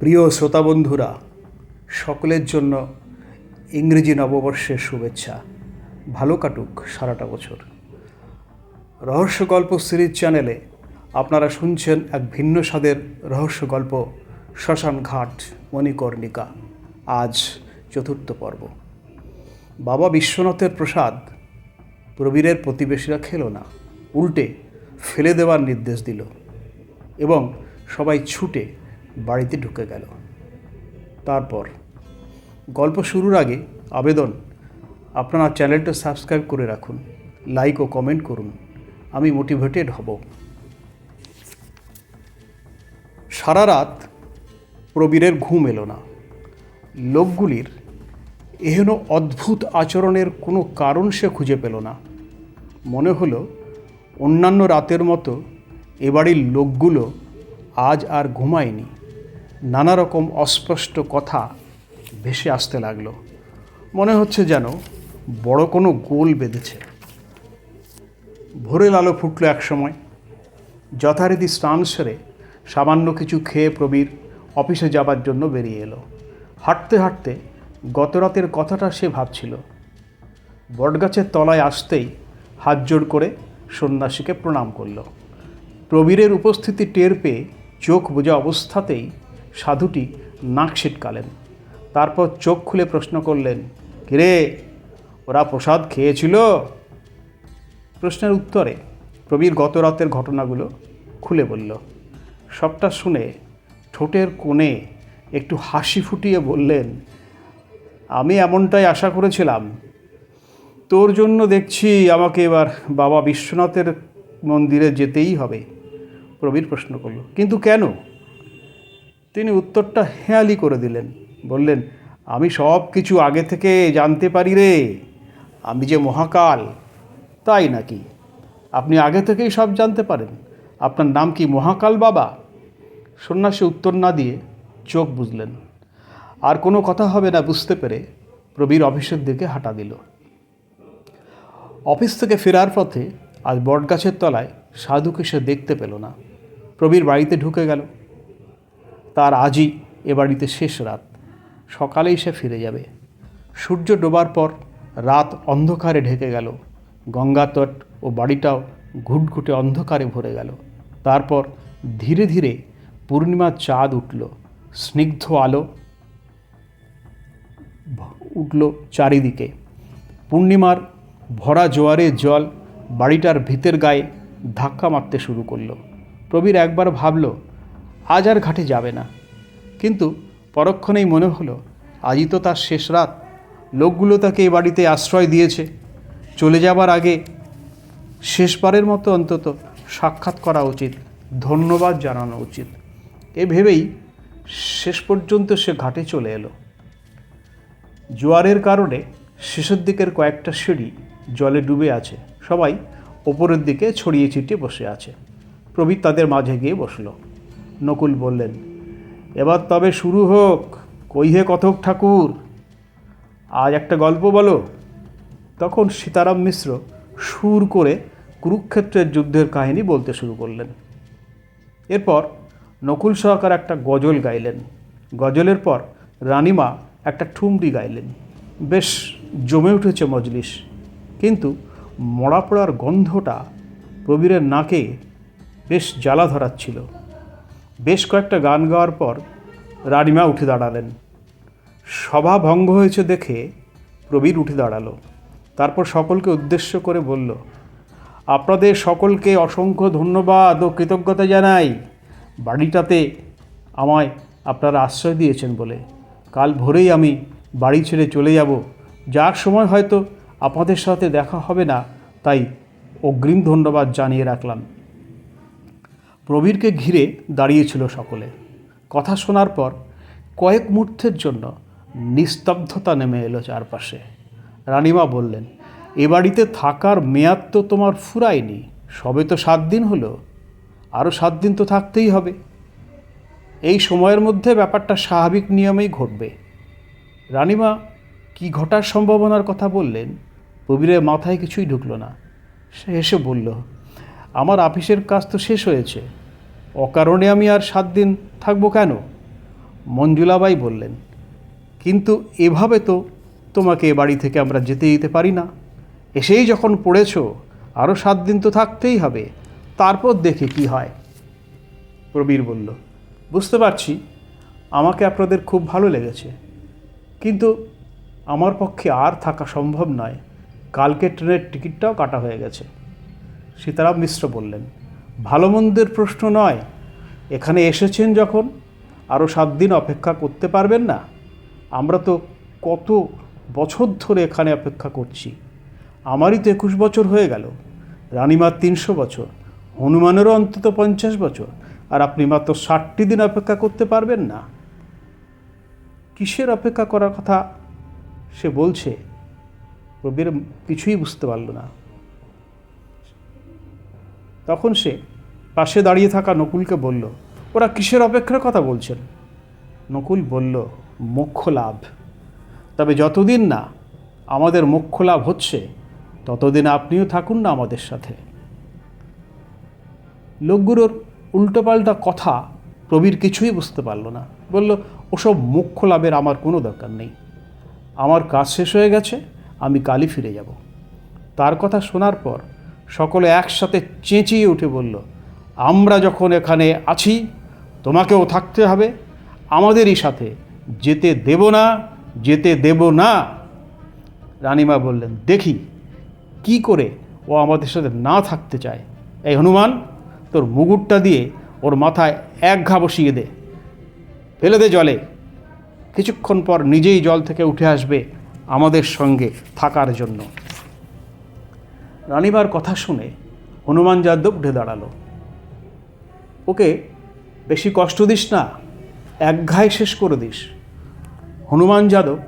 প্রিয় শ্রোতা বন্ধুরা সকলের জন্য ইংরেজি নববর্ষের শুভেচ্ছা। ভালো কাটুক সারাটা বছর। রহস্য গল্প সিরিজ চ্যানেলে আপনারা শুনছেন এক ভিন্ন স্বাদের রহস্য গল্প, শ্মশান ঘাট, মণিকর্ণিকা। আজ চতুর্থ পর্ব। বাবা বিশ্বনাথের প্রসাদ প্রবীরের প্রতিবেশীরা খেলো না। উল্টে ফেলে দেওয়ার নির্দেশ দিল এবং সবাই ছুটে বাড়িতে ঢুকে গেল। তারপর গল্প শুরুর আগে আবেদন। আপনারা চ্যানেলটা সাবস্ক্রাইব করে রাখুন, লাইক ও কমেন্ট করুন। আমি মোটিভেটেড হব। সারা রাত প্রবীরের ঘুম এলো না। লোকগুলির এহেন অদ্ভুত আচরণের কোনো কারণ সে খুঁজে পেল না। মনে হলো অন্যান্য রাতের মতো এ বাড়ির লোকগুলো আজ আর ঘুমায়নি। নানা রকম অস্পষ্ট কথা ভেসে আসতে লাগল। মনে হচ্ছে যেন বড় কোনো গোল বেঁধেছে। ভোরের আলো ফুটলো এক সময়। যথারীতি স্নান সেরে সামান্য কিছু খেয়ে প্রবীর অফিসে যাবার জন্য বেরিয়ে এলো। হাঁটতে হাঁটতে গতরাতের কথাটা সে ভাবছিল। বটগাছের তলায় আসতেই হাত জোড় করে সন্ন্যাসীকে প্রণাম করল। প্রবীরের উপস্থিতি টের পেয়ে চোখ বোঝা অবস্থাতেই সাধুটি নাক ছিটকালেন তারপর চোখ খুলে প্রশ্ন করলেন, কিরে, ওরা প্রসাদ খেয়েছিল? প্রশ্নের উত্তরে প্রবীর গত রাতের ঘটনাগুলো খুলে বলল। সবটা শুনে ঠোঁটের কোণে একটু হাসি ফুটিয়ে বললেন, আমি এমনটাই আশা করেছিলাম। তোর জন্য দেখছি আমাকে এবার বাবা বিশ্বনাথের মন্দিরে যেতেই হবে। প্রবীর প্রশ্ন করল, কিন্তু কেন? তিনি উত্তরটা হেয়ালি করে দিলেন। বললেন, আমি সব কিছু আগে থেকে জানতে পারি রে। আমি যে মহাকাল, তাই নাকি? আপনি আগে থেকেই সব জানতে পারেন। আপনার নাম কি মহাকাল বাবা? সন্ন্যাসী উত্তর না দিয়ে চোখ বুঝলেন আর কোনো কথা হবে না বুঝতে পেরে প্রবীর অফিসের দিকে হাঁটা দিল। অফিস থেকে ফেরার পথে আজ বটগাছের তলায় সাধুকে সে দেখতে পেল না। প্রবীর বাড়িতে ঢুকে গেল। তার আজই এ বাড়িতে শেষ রাত। সকালেই সে ফিরে যাবে। সূর্য ডোবার পর রাত অন্ধকারে ঢেকে গেল। গঙ্গাতট ও বাড়িটাও ঘুটঘুটে অন্ধকারে ভরে গেল। তারপর ধীরে ধীরে পূর্ণিমার চাঁদ উঠল। স্নিগ্ধ আলো উঠল চারিদিকে। পূর্ণিমার ভরা জোয়ারে জল বাড়িটার ভিতের গায়ে ধাক্কা মারতে শুরু করল। প্রবীর একবার ভাবল আজ আর ঘাটে যাবে না। কিন্তু পরক্ষণেই মনে হলো, আজই তো তার শেষ রাত। লোকগুলো তাকে এ বাড়িতে আশ্রয় দিয়েছে। চলে যাবার আগে শেষবারের মতো অন্তত সাক্ষাৎ করা উচিত, ধন্যবাদ জানানো উচিত। এ ভেবেই শেষ পর্যন্ত সে ঘাটে চলে এলো। জোয়ারের কারণে শেষের দিকের কয়েকটা সিঁড়ি জলে ডুবে আছে। সবাই ওপরের দিকে ছড়িয়ে ছিটিয়ে বসে আছে। প্রবীর তাদের মাঝে গিয়ে বসল। নকুল বললেন, এবার তবে শুরু হোক। কইহে কথক ঠাকুর? আজ একটা গল্প বলো। তখন সীতারাম মিশ্র সুর করে কুরুক্ষেত্রের যুদ্ধের কাহিনী বলতে শুরু করলেন। এরপর নকুল সহকার একটা গজল গাইলেন। গজলের পর রানিমা একটা ঠুমরি গাইলেন। বেশ জমে উঠেছে মজলিস, কিন্তু মরা পড়ার গন্ধটা প্রবীরের নাকে বেশ জ্বালা ধরাচ্ছিল। বেশ কয়েকটা গান গাওয়ার পর রানিমা উঠে দাঁড়ালেন। সভা ভঙ্গ হয়েছে দেখে প্রবীর উঠে দাঁড়াল। তারপর সকলকে উদ্দেশ্য করে বলল, আপনাদের সকলকে অসংখ্য ধন্যবাদ ও কৃতজ্ঞতা জানাই। বাড়িটাতে আমায় আপনারা আশ্রয় দিয়েছেন বলে। কাল ভোরেই আমি বাড়ি ছেড়ে চলে যাব। যার সময় হয়তো আপনাদের সাথে দেখা হবে না, তাই অগ্রিম ধন্যবাদ জানিয়ে রাখলাম। প্রবীরকে ঘিরে দাঁড়িয়েছিল সকলে। কথা শোনার পর কয়েক মুহূর্তের জন্য নিস্তব্ধতা নেমে এলো চারপাশে। রানিমা বললেন, এ বাড়িতে থাকার মেয়াদ তো তোমার ফুরায়নি, সবে তো সাত দিন হলো আরও সাত দিন তো থাকতেই হবে। এই সময়ের মধ্যে ব্যাপারটা স্বাভাবিক নিয়মেই ঘটবে। রানিমা, কি ঘটার সম্ভাবনার কথা বললেন? প্রবীরের মাথায় কিছুই ঢুকলো না। সে এসে বলল, আমার অফিসের কাজ তো শেষ হয়েছে অকারণে আমি আর সাত দিন থাকব কেন? মঞ্জুলাবাই বললেন, কিন্তু এভাবে তো তোমাকে এ বাড়ি থেকে আমরা যেতে দিতে পারি না। এসেই যখন পড়েছো আরও সাত দিন তো থাকতেই হবে, তারপর দেখে কি হয়? প্রবীর বলল, বুঝতে পারছি, আমাকে আপনাদের খুব ভালো লেগেছে। কিন্তু আমার পক্ষে আর থাকা সম্ভব নয়। কালকে ট্রেনের টিকিটটাও কাটা হয়ে গেছে। সীতারাম মিশ্র বললেন ভালো মন্দের প্রশ্ন নয়, এখানে এসেছেন যখন আরও সাত দিন অপেক্ষা করতে পারবেন না। আমরা তো কত বছর ধরে এখানে অপেক্ষা করছি। আমারই তো একুশ বছর হয়ে গেল। রানীমার তিনশো বছর, হনুমানেরও অন্তত পঞ্চাশ বছর, আর আপনি মাত্র ষাটটি দিন অপেক্ষা করতে পারবেন না। কিসের অপেক্ষা করার কথা সে বলছে? প্রবীর কিছুই বুঝতে পারল না। তখন সে পাশে দাঁড়িয়ে থাকা নকুলকে বলল, ওরা কিসের অপেক্ষার কথা বলছেন? নকুল বলল, মোক্ষ লাভ। তবে যতদিন না আমাদের মোক্ষ লাভ হচ্ছে, ততদিন আপনিও থাকুন না আমাদের সাথে। লোকগুলোর উল্টোপাল্টা কথা প্রবীর কিছুই বুঝতে পারল না। বলল, ওসব মোক্ষ লাভের আমার কোনো দরকার নেই। আমার কাজ শেষ হয়ে গেছে, আমি কালই ফিরে যাব। তার কথা শোনার পর সকলে একসাথে চেঁচিয়ে উঠে বলল, আমরা যখন এখানে আছি, তোমাকেও থাকতে হবে। আমাদেরই সাথে। যেতে দেব না, যেতে দেব না। রানীমা বললেন, দেখি, কি করে ও আমাদের সাথে না থাকতে চায়? এই হনুমান, তোর মুগুরটা দিয়ে ওর মাথায় এক ঘা বসিয়ে দে। ফেলে দে জলে। কিছুক্ষণ পর নিজেই জল থেকে উঠে আসবে আমাদের সঙ্গে থাকার জন্য। রানীবার কথা শুনে হনুমান যাদব উঠে দাঁড়াল। ওকে, বেশি কষ্ট দিস না, এক ঘায়ে শেষ করে দিস। হনুমান যাদব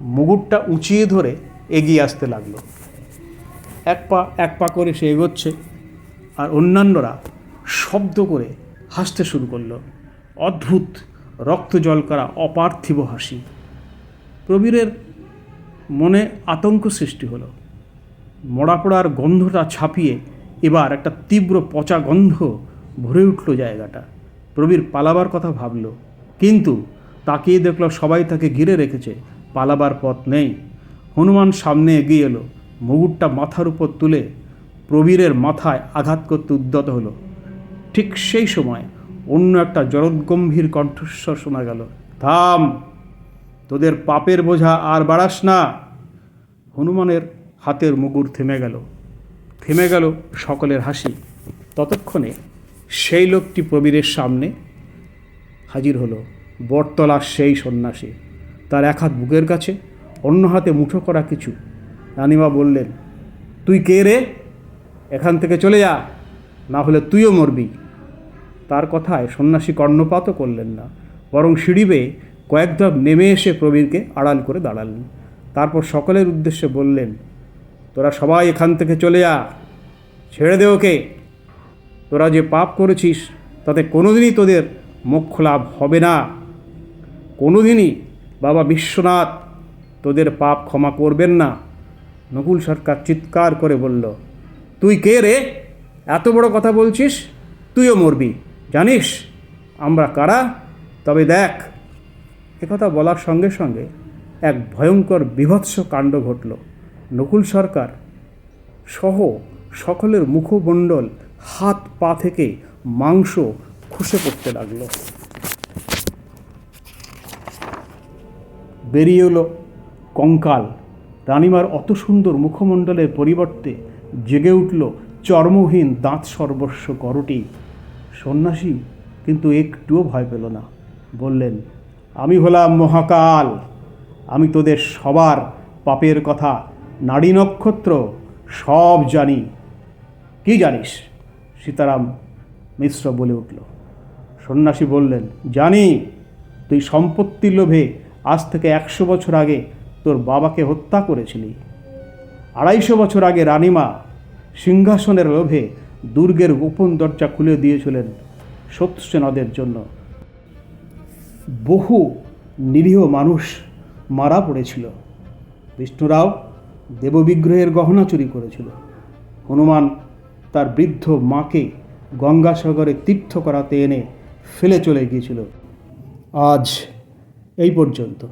মুগুরটা উঁচিয়ে ধরে এগিয়ে আসতে লাগল। এক পা এক পা করে সে এগোচ্ছে আর অন্যান্যরা শব্দ করে হাসতে শুরু করল। অদ্ভুত রক্ত জল করা অপার্থিব হাসি। প্রবীরের মনে আতঙ্ক সৃষ্টি হলো। মরা পোড়ার গন্ধটা ছাপিয়ে এবার একটা তীব্র পচা গন্ধ ভরে উঠল জায়গাটা। প্রবীর পালাবার কথা ভাবল, কিন্তু তাকিয়ে দেখল সবাই তাকে ঘিরে রেখেছে, পালাবার পথ নেই। হনুমান সামনে এগিয়ে এলো, মুগুরটা মাথার উপর তুলে প্রবীরের মাথায় আঘাত করতে উদ্যত হলো। ঠিক সেই সময় অন্য একটা জরৎগম্ভীর কণ্ঠস্বর শোনা গেল, থাম, তোদের পাপের বোঝা আর বাড়াস না। হনুমানের হাতের মুগুর থেমে গেল। থেমে গেল সকলের হাসি। ততক্ষণে সেই লোকটি প্রবীরের সামনে হাজির হলো। বটতলার সেই সন্ন্যাসী। তার এক হাত বুকের কাছে, অন্য হাতে মুঠো করা কিছু। রানিমা বললেন, তুই কে রে? এখান থেকে চলে যা, না হলে তুইও মরবি। তার কথায় সন্ন্যাসী কর্ণপাতও করলেন না, বরং সিঁড়ি বেয়ে কয়েক ধাপ নেমে এসে প্রবীরকে আড়াল করে দাঁড়ালেন। তারপর সকলের উদ্দেশ্যে বললেন তোরা সবাই এখান থেকে চলে যা ছেড়ে দে ওকে। তোরা যে পাপ করেছিস, তাতে কোনোদিনই তোদের মোক্ষ লাভ হবে না। কোনোদিনই বাবা বিশ্বনাথ তোদের পাপ ক্ষমা করবেন না। নকুল সরকার চিৎকার করে বলল, তুই কে রে? এত বড় কথা বলছিস? তুইও মরবি। জানিস, আমরা কারা? তবে দেখ। একথা বলার সঙ্গে সঙ্গে এক ভয়ঙ্কর বিভৎস কাণ্ড ঘটল। নকুল সরকার সহ সকলের মুখমণ্ডল হাত পা থেকে মাংস খসে পড়তে লাগল। বেরিয়ে এলো কঙ্কাল। রানিমার অত সুন্দর মুখমণ্ডলের পরিবর্তে জেগে উঠল চর্মহীন দাঁত সর্বস্ব করটি। সন্ন্যাসী কিন্তু একটুও ভয় পেল না। বললেন, আমি হলাম মহাকাল। আমি তোদের সবার পাপের কথা নারী নক্ষত্র সব জানি। কি জানিস? সীতারাম মিশ্র বলে উঠল। সন্ন্যাসী বললেন, জানি, তুই সম্পত্তির লোভে আজ থেকে একশো বছর আগে তোর বাবাকে হত্যা করেছিলি। আড়াইশো বছর আগে রানীমা সিংহাসনের লোভে দুর্গের গোপন দরজা খুলে দিয়েছিলেন সত্যসেনাদের জন্য। বহু নিরীহ মানুষ মারা পড়েছিল। বিষ্ণুরাও দেববিগ্রহের গহনা চুরি করেছিল। হনুমান তার বৃদ্ধ মাকে গঙ্গাসাগরে তীর্থ করাতে এনে ফেলে চলে গিয়েছিল। আজ এই পর্যন্ত।